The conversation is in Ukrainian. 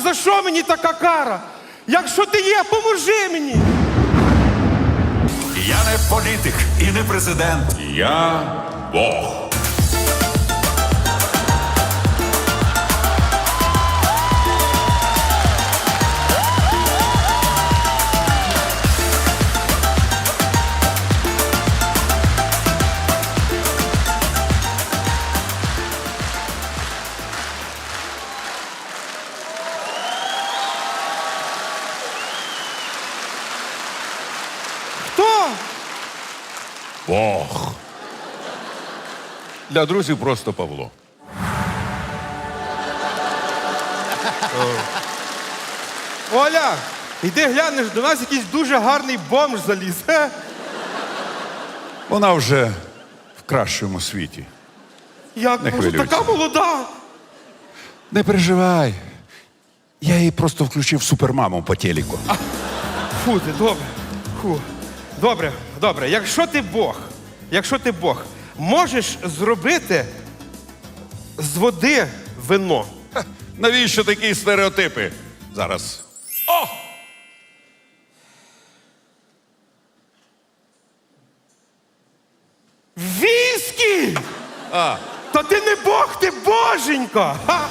За що мені така кара? Якщо ти є, поможи мені. Я не політик і не президент. Я Бог. Хто? Бог. Для друзів просто Павло. Оля, йди глянеш, до нас якийсь дуже гарний бомж заліз. Вона вже в кращому світі. Як Не може хвилюйся. така молода? Не переживай. Я її просто включив супермаму по телеку. Фу, ти добре. Фу. Добре, добре. Якщо ти Бог, якщо ти Бог, можеш зробити з води вино. Ха, Навіщо такі стереотипи? Зараз. О! Віскі! А, Та ти не Бог, ти боженька! Ха!